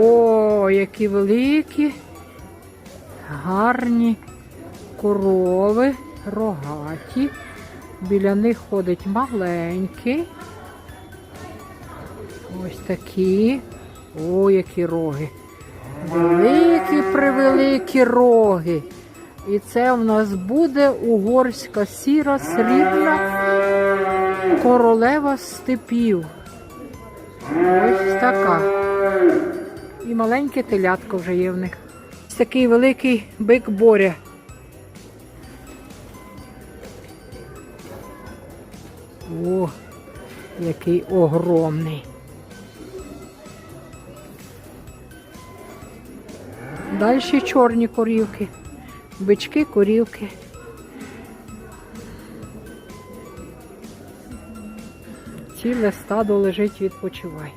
О, які великі, гарні корови, рогаті. Біля них ходить маленький. Ось такі. О, які роги. Великі превеликі роги. І це в нас буде угорська сіра срібна королева степів. Ось така. І маленьке телятко вже є в них. Ось такий великий бик боря. О, який огромний. Далі чорні корівки, бички, корівки. Ціле стадо лежить, відпочивай.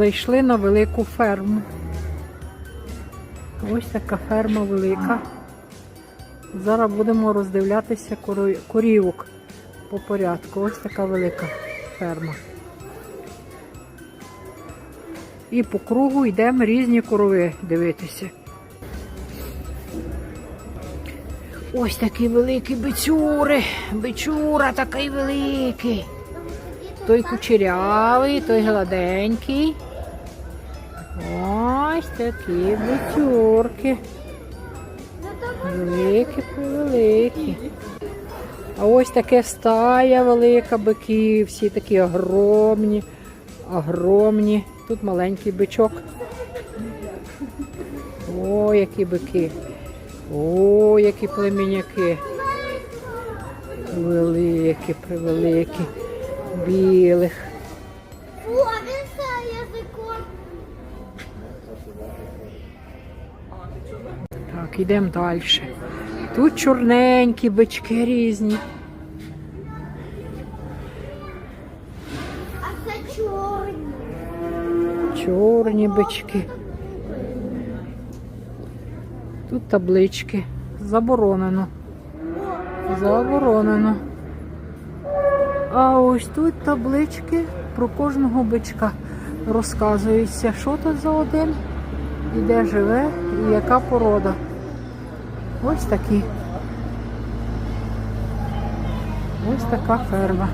Зайшли на велику ферму. Ось така ферма велика. Зараз будемо роздивлятися корівок по порядку. Ось така велика ферма. І по кругу йдемо різні корови дивитися. Ось такі великі бичури. Бичура такий великий. Той кучерявий, той гладенький. Ось такі бичурки. Великі, великі. А ось таке стая велика биків, всі такі огромні, огромні. Тут маленький бичок. О, які бики. О, які племінняки. Великі, превеликі, білих. Так, йдемо далі. Тут чорненькі бички різні. А це чорні. Чорні бички. Тут таблички. Заборонено. Заборонено. А ось тут таблички про кожного бичка розказується, що тут за один, і де живе, і яка порода. Ось такі. Ось така ферма.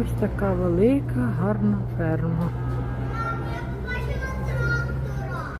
Ось така велика, гарна ферма.